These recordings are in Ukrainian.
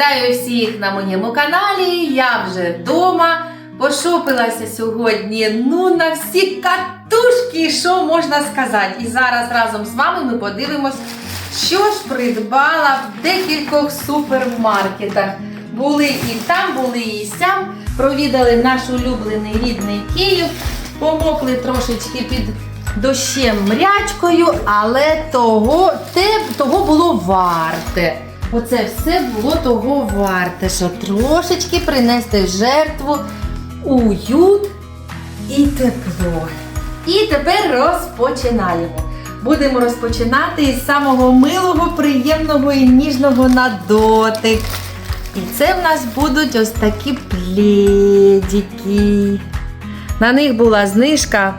Вітаю всіх на моєму каналі. Я вже вдома. Пошопилася сьогодні ну на всі катушки, що можна сказати. І зараз разом з вами ми подивимось, що ж придбала в декількох супермаркетах. Були і там, були і сям. Провідали наш улюблений рідний Київ. Помокли трошечки під дощем мрячкою, але того, те, того було варте. Оце все було того варте, що трошечки принести в жертву уют і тепло. І тепер розпочинаємо. Будемо розпочинати із самого милого, приємного і ніжного на дотик. І це в нас будуть ось такі пледики. На них була знижка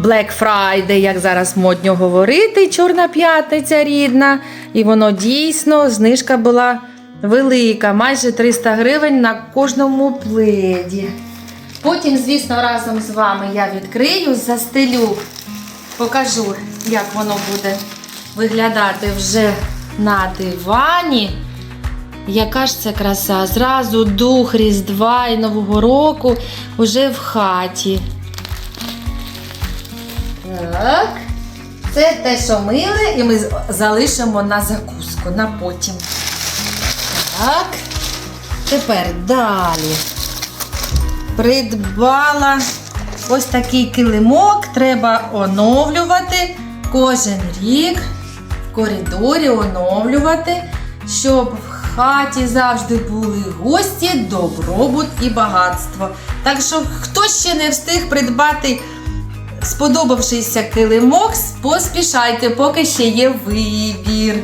Black Friday, як зараз модньо говорити, Чорна п'ятниця рідна. І воно дійсно знижка була велика, майже 300 гривень на кожному пледі. Потім, звісно, разом з вами я відкрию, застелю, покажу, як воно буде виглядати вже на дивані. Яка ж це краса? Зразу дух Різдва і Нового року вже в хаті. Так. Це те, що миле, і ми залишимо на закуску, на потім. Так. Тепер далі. Придбала ось такий килимок. Треба оновлювати кожен рік в коридорі оновлювати, щоб в хаті завжди були гості, добробут і багатство. Так що, хто ще не встиг придбати сподобавшийся килимок, поспішайте, поки ще є вибір.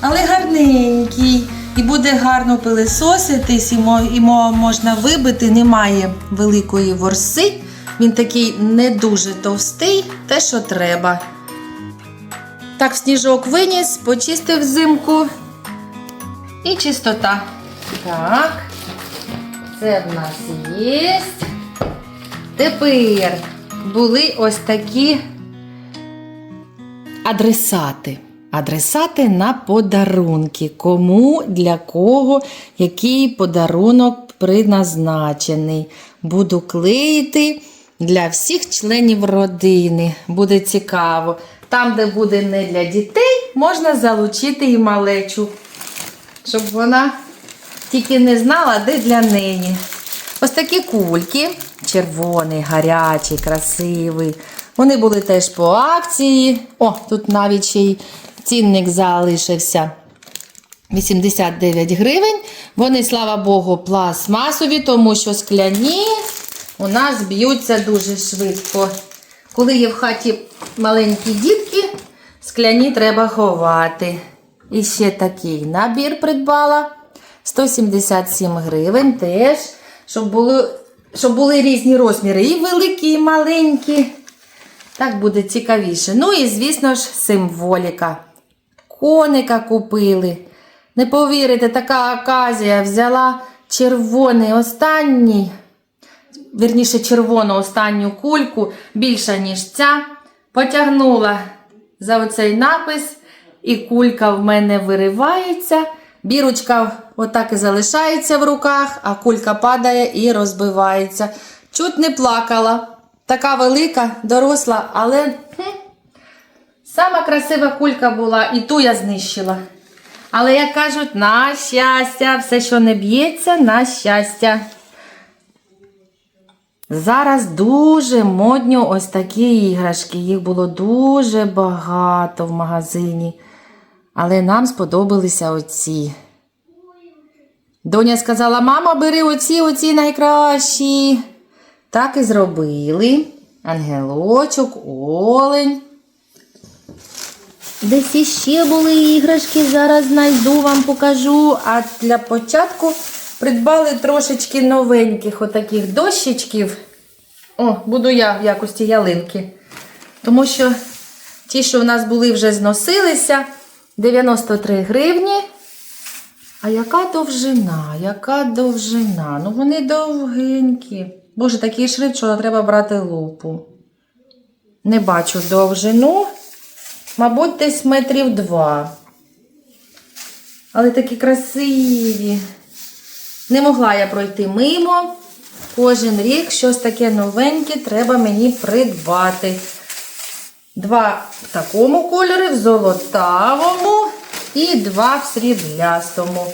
Але гарненький. І буде гарно пилисоситись, і, мо- і мо- можна вибити, немає великої ворси. Він такий не дуже товстий, те, що треба. Так, сніжок виніс, почистив взимку. І чистота. Так. Це в нас є. Тепер були ось такі адресати. Адресати на подарунки. Кому, для кого, який подарунок предназначений. Буду клеїти для всіх членів родини. Буде цікаво. Там, де буде не для дітей, можна залучити і малечу, щоб вона тільки не знала, де для неї. Ось такі кульки. Червоний, гарячий, красивий. Вони були теж по акції. О, тут навіть ще й цінник залишився. 89 гривень. Вони, слава Богу, пластмасові, тому що скляні у нас б'ються дуже швидко. Коли є в хаті маленькі дітки, скляні треба ховати. І ще такий набір придбала. 177 гривень теж, щоб були, щоб були різні розміри. І великі, і маленькі. Так буде цікавіше. Ну і, звісно ж, символіка. Коника купили. Не повірите, така оказія взяла червоний останній, вірніше, червону останню кульку, більша, ніж ця. Потягнула за оцей напис, і кулька в мене виривається. Бірочка отак і залишається в руках, а кулька падає і розбивається. Чуть не плакала. Така велика, доросла, але хм, сама красива кулька була, і ту я знищила. Але, як кажуть, на щастя, все, що не б'ється, на щастя. Зараз дуже модні ось такі іграшки. Їх було дуже багато в магазині. Але нам сподобалися оці. Доня сказала: мама, бери оці, оці найкращі. Так і зробили. Ангелочок, олень. Десь іще були іграшки, зараз знайду вам покажу. А для початку придбали трошечки новеньких отаких дощечків. О, буду я в якості ялинки. Тому що ті, що в нас були, вже зносилися. 93 гривні. А яка довжина? Яка довжина? Ну вони довгенькі. Боже, такий шрифт, що треба брати лупу. Не бачу довжину. Мабуть, десь метрів два. Але такі красиві. Не могла я пройти мимо. Кожен рік щось таке новеньке треба мені придбати. Два в такому кольорі, в золотавому і два в сріблястому.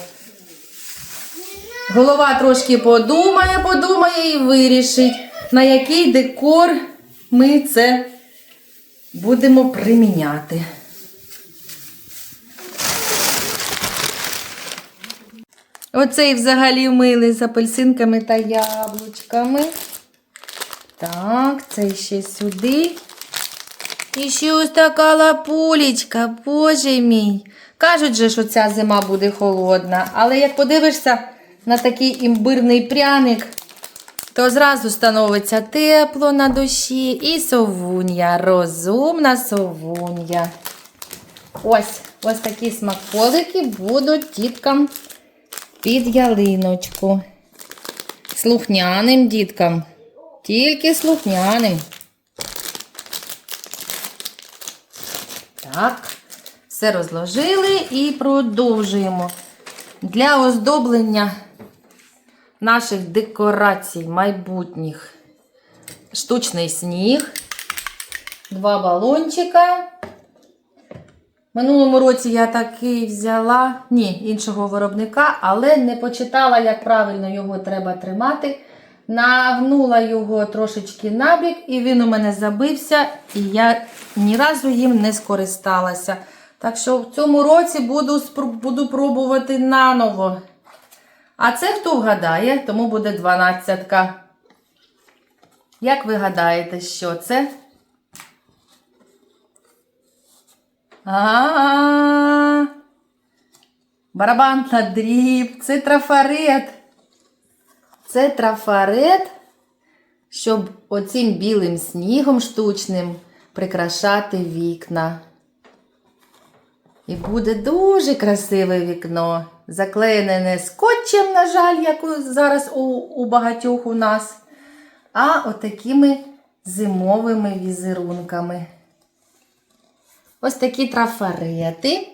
Голова трошки подумає, подумає і вирішить, на який декор ми це будемо приміняти. Оцей взагалі милий з апельсинками та яблучками. Так, це ще сюди. І ще ось така лапулечка, боже мій. Кажуть же, що ця зима буде холодна, але як подивишся на такий імбирний пряник, то зразу становиться тепло на душі і совунья, розумна совунья. Ось, ось такі смаколики будуть діткам під ялиночку. Слухняним діткам. Тільки слухняним. Так, все розложили і продовжуємо. Для оздоблення наших декорацій майбутніх штучний сніг, два балончика. Минулому році я такий взяла, ні, іншого виробника, але не почитала, як правильно його треба тримати. Нагнула його трошечки набік, і він у мене забився, і я ні разу їм не скористалася. Так що в цьому році буду, буду пробувати наново. А це хто вгадає, тому буде дванадцятка. Як ви гадаєте, що це? А, барабан на дріб, це трафарет. Це трафарет, щоб оцим білим снігом штучним прикрашати вікна. І буде дуже красиве вікно. Заклеєне не скотчем, на жаль, як зараз у, у багатьох у нас, а отакими зимовими візерунками. Ось такі трафарети.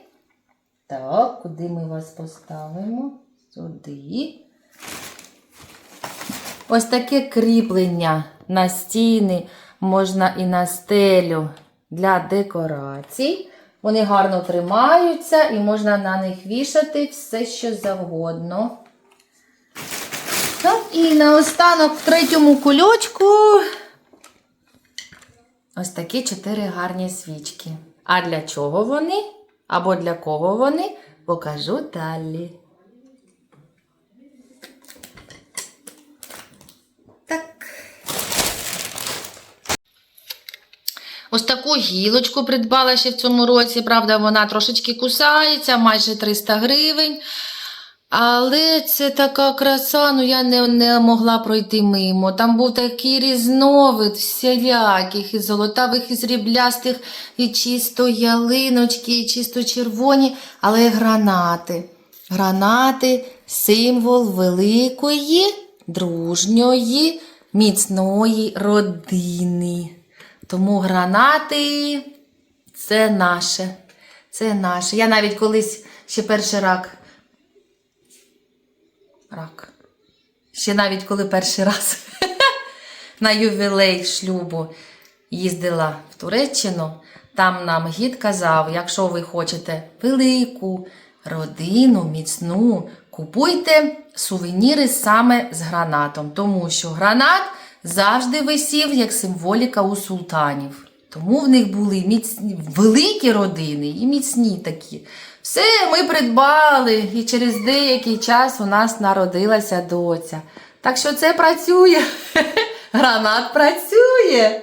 Так, куди ми вас поставимо? Сюди. Ось таке кріплення на стіни можна і на стелю для декорацій. Вони гарно тримаються і можна на них вішати все, що завгодно. Так, і наостанок в третьому кульочку ось такі чотири гарні свічки. А для чого вони? Або для кого вони? Покажу далі. Ось таку гілочку придбала ще в цьому році. Правда, вона трошечки кусається, майже 300 гривень. Але це така краса, ну я не, не могла пройти мимо. Там був такий різновид всіляких, і золотавих, і сріблястих, і чисто ялиночки, і чисто червоні, але гранати. Гранати символ великої, дружньої, міцної родини. Тому гранати це наше. Це наше. Я навіть колись ще перший рак. Рак. Ще навіть коли перший раз на ювілей шлюбу їздила в Туреччину, там нам гід казав, якщо ви хочете велику родину, міцну, купуйте сувеніри саме з гранатом, тому що гранат завжди висів як символіка у султанів. Тому в них були міцні, великі родини і міцні такі. Все ми придбали, і через деякий час у нас народилася доця. Так що це працює. Гранат працює.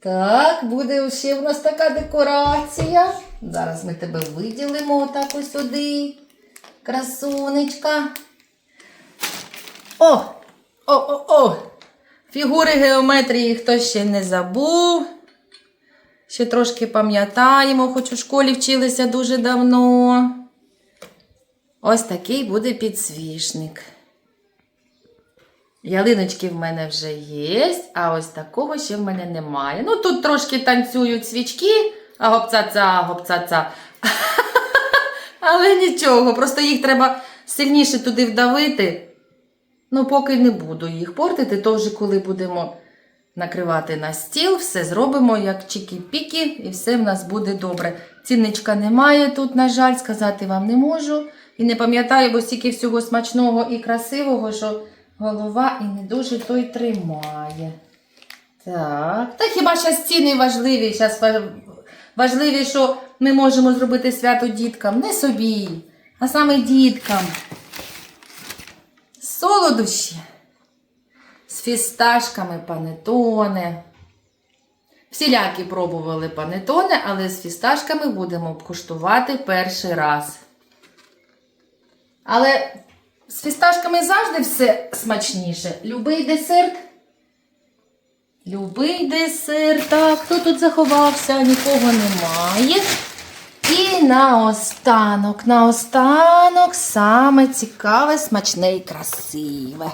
Так, буде ще в нас така декорація. Зараз ми тебе виділимо отак ось сюди. Красунечка. О! О-о-о! Фігури геометрії хтось ще не забув. Ще трошки пам'ятаємо, хоч у школі вчилися дуже давно. Ось такий буде підсвічник. Ялиночки в мене вже є, а ось такого ще в мене немає. Ну, тут трошки танцюють свічки, а гопцаца, гопцаца. Але нічого, просто їх треба сильніше туди вдавити, Ну, поки не буду їх портити, то вже коли будемо накривати на стіл, все зробимо як чікі-пікі, і все в нас буде добре. Цінничка немає тут, на жаль, сказати вам не можу. І не пам'ятаю, бо стільки всього смачного і красивого, що голова і не дуже той тримає. Так, та хіба зараз ціни важливі? Зараз важливі, що ми можемо зробити свято діткам, не собі, а саме діткам. Солодощі з фісташками панетоне. Всілякі пробували панетоне, але з фісташками будемо куштувати перший раз. Але з фісташками завжди все смачніше. Любий десерт. Любий десерт. Так, хто тут заховався? Нікого немає. І наостанок, наостанок саме цікаве, смачне і красиве.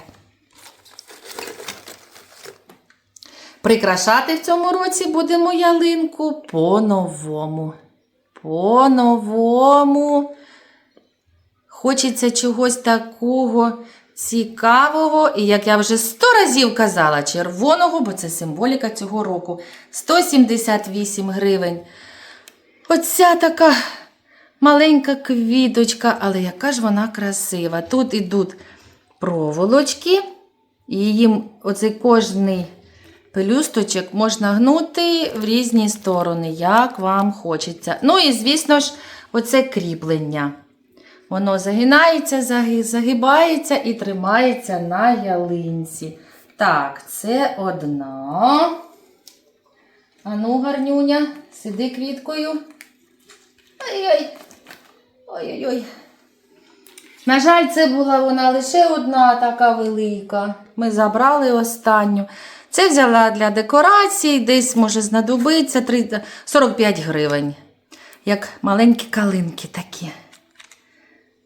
Прикрашати в цьому році будемо ялинку по-новому. По-новому. Хочеться чогось такого цікавого, і, як я вже сто разів казала, червоного, бо це символіка цього року. 178 гривень. Оця така маленька квіточка, але яка ж вона красива. Тут ідуть проволочки, і їм оцей кожний пелюсточок можна гнути в різні сторони, як вам хочеться. Ну і, звісно ж, оце кріплення. Воно загинається, загибається і тримається на ялинці. Так, це одна. Ану, гарнюня, сиди квіткою. Ой-ой. Ой-ой-ой. На жаль, це була вона лише одна така велика. Ми забрали останню. Це взяла для декорації, десь може знадобиться 30 45 гривень. Як маленькі калинки такі.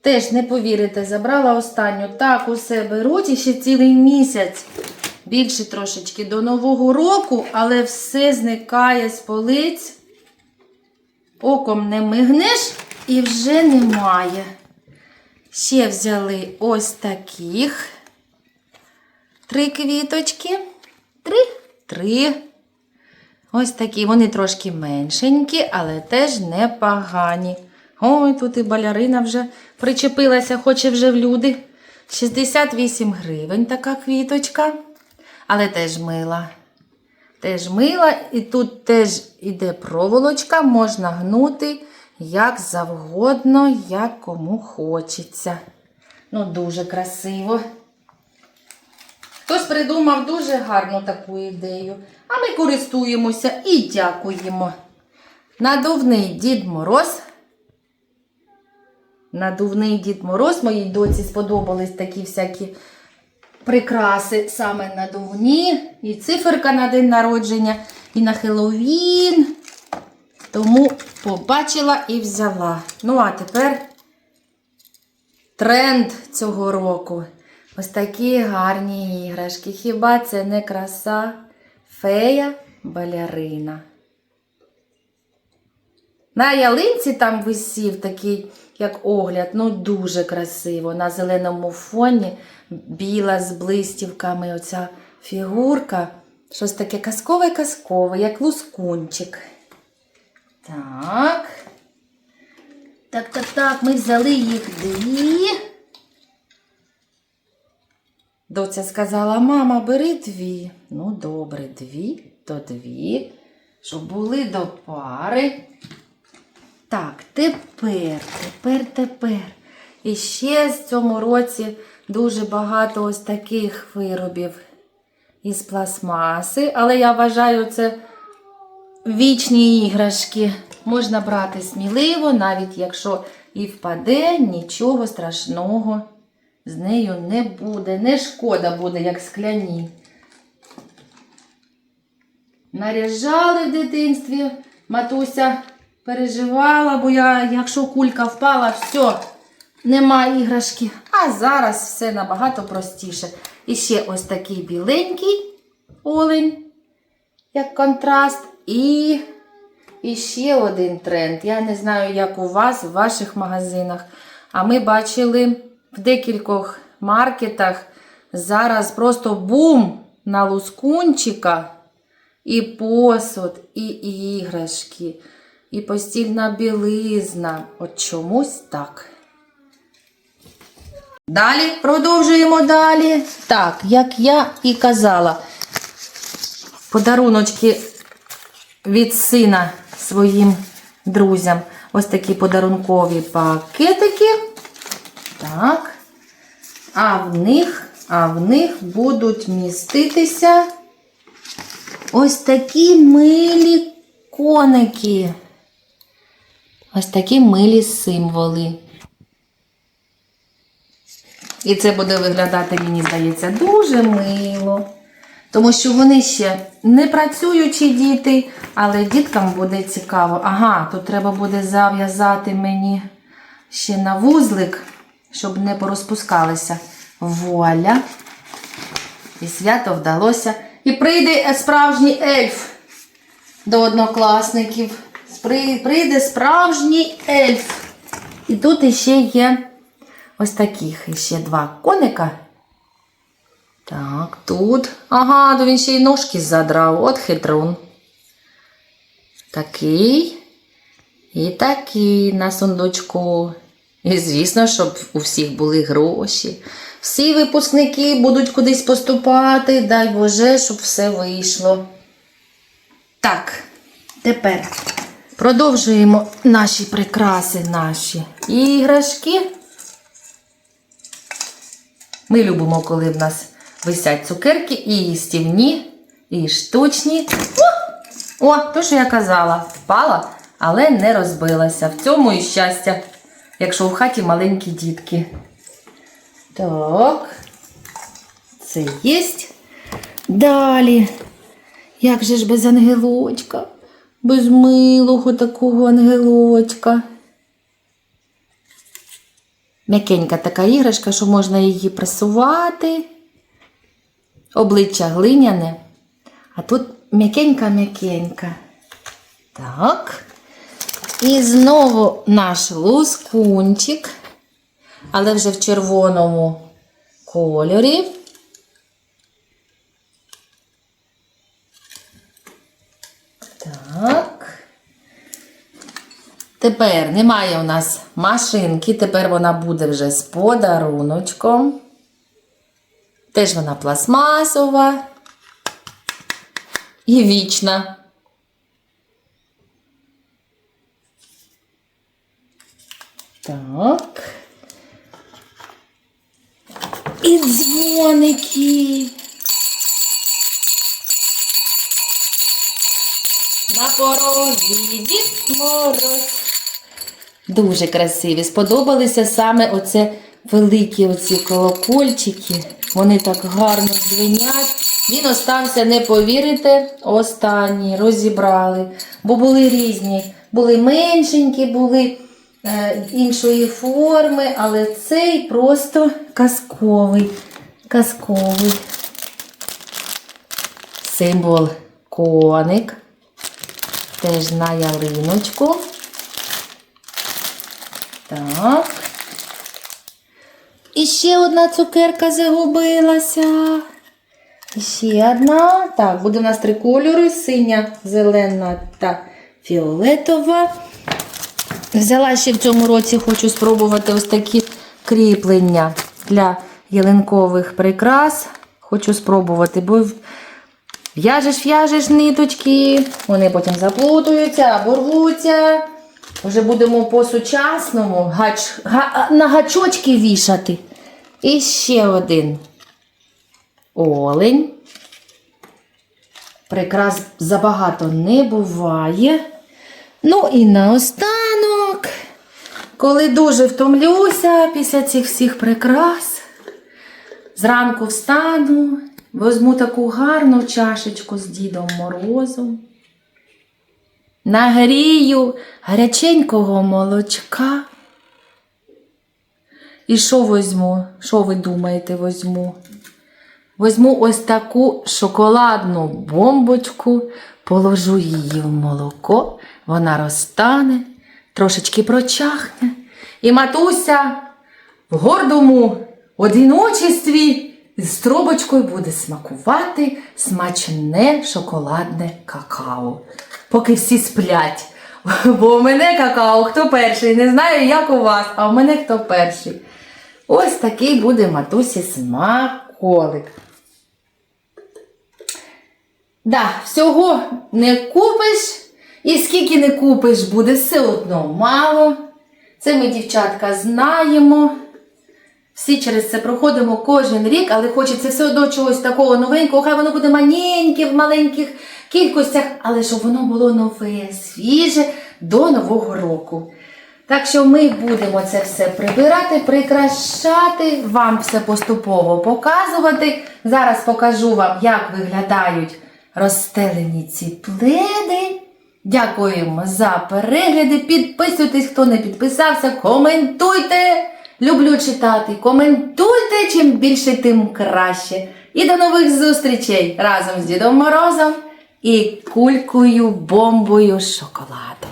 Теж не повірите, забрала останню. Так усе беруть і ще цілий місяць. Більше трошечки до Нового року, але все зникає з полиць. Оком не мигнеш і вже немає. Ще взяли ось таких. Три квіточки. Три. Три. Ось такі. Вони трошки меншенькі, але теж непогані. Ой, тут і балярина вже причепилася, хоче вже в люди. 68 гривень така квіточка. Але теж мила. Теж мила, і тут теж іде проволочка, можна гнути як завгодно, як кому хочеться. Ну, дуже красиво. Хтось придумав дуже гарну таку ідею. А ми користуємося і дякуємо. Надувний Дід Мороз. Надувний Дід Мороз. Моїй доці сподобались такі всякі прикраси саме надувні. І циферка на день народження, і на Хеллоуін. Тому побачила і взяла. Ну, а тепер тренд цього року. Ось такі гарні іграшки. Хіба це не краса? Фея балерина. На ялинці там висів такий, як огляд, ну дуже красиво. На зеленому фоні біла з блистівками оця фігурка. Щось таке казкове-казкове, як лускунчик. Так. Так, так, так, ми взяли їх дві. Доця сказала, мама, бери дві. Ну, добре, дві, то дві, щоб були до пари. Так, тепер, тепер, тепер. І ще з цьому році дуже багато ось таких виробів із пластмаси. Але я вважаю, це вічні іграшки. Можна брати сміливо, навіть якщо і впаде, нічого страшного з нею не буде. Не шкода буде, як скляні. Наряжали в дитинстві. Матуся переживала, бо я, якщо кулька впала, все, нема іграшки. А зараз все набагато простіше. І ще ось такий біленький олень, як контраст. І, і ще один тренд. Я не знаю, як у вас, в ваших магазинах. А ми бачили в декількох маркетах Зараз просто бум на лускунчика. І посуд, і іграшки, і постільна білизна. От чомусь так. Далі продовжуємо далі. Так, як я і казала, подаруночки від сина своїм друзям. Ось такі подарункові пакетики. Так. А в них, а в них будуть міститися ось такі милі коники. Ось такі милі символи. І це буде виглядати, мені здається, дуже мило. Тому що вони ще не працюючі діти, але діткам буде цікаво. Ага, тут треба буде зав'язати мені ще на вузлик, щоб не порозпускалися. Вуаля. І свято вдалося. І прийде справжній ельф до однокласників. Прийде справжній ельф. І тут іще є ось таких іще два коника. Так, тут. Ага, то він ще й ножки задрав. От хитрун. Такий. І такий на сундучку. І звісно, щоб у всіх були гроші. Всі випускники будуть кудись поступати. Дай Боже, щоб все вийшло. Так, тепер продовжуємо наші прикраси, наші іграшки. Ми любимо, коли в нас висять цукерки і їстівні, і штучні. О, О, то, що я казала, впала, але не розбилася. В цьому і щастя, якщо в хаті маленькі дітки. Так, це єсть. Далі. Як же ж без ангелочка? Без милого такого ангелочка. М'якенька така іграшка, що можна її пресувати. Обличчя глиняне. А тут м'якенька-м'якенька. Так. І знову наш лускунчик, але вже в червоному кольорі. Так. Тепер немає у нас машинки, тепер вона буде вже з подаруночком. Теж вона пластмасова і вічна. Так. І дзвоники. На порозі Дід Мороз. Дуже красиві. Сподобалися саме оце великі оці колокольчики. Вони так гарно дзвенять. Він остався, не повірите, останній розібрали. Бо були різні. Були меншенькі, були е, іншої форми, але цей просто казковий. Казковий. Символ коник. Теж на ялиночку. Так. І ще одна цукерка загубилася. І ще одна. Так, буде у нас три кольори: синя, зелена та фіолетова. Взяла ще в цьому році, хочу спробувати ось такі кріплення для ялинкових прикрас. Хочу спробувати, бо В'яжеш, в'яжеш ниточки, вони потім заплутуються або рвуться. Вже будемо по-сучасному гач, га, на гачочки вішати. І ще один олень. Прикрас забагато не буває. Ну і наостанок, коли дуже втомлюся після цих всіх прикрас, зранку встану, Возьму таку гарну чашечку з Дідом Морозом. Нагрію гаряченького молочка. І що возьму? Що ви думаєте, возьму? Возьму ось таку шоколадну бомбочку, положу її в молоко, вона розтане, трошечки прочахне. І матуся в гордому одиночестві з трубочкою буде смакувати смачне шоколадне какао. Поки всі сплять. Бо у мене какао хто перший, не знаю, як у вас, а у мене хто перший. Ось такий буде матусі смаколик. Да, всього не купиш, і скільки не купиш, буде все одно мало. Це ми, дівчатка, знаємо. Всі через це проходимо кожен рік, але хочеться все одно чогось такого новенького. Хай воно буде маленьке в маленьких кількостях, але щоб воно було нове, свіже до Нового року. Так що ми будемо це все прибирати, прикрашати, вам все поступово показувати. Зараз покажу вам, як виглядають розстелені ці пледи. Дякуємо за перегляди. Підписуйтесь, хто не підписався, коментуйте. Люблю читати. Коментуйте, чим більше, тим краще. І до нових зустрічей разом з Дідом Морозом і кулькою бомбою шоколаду.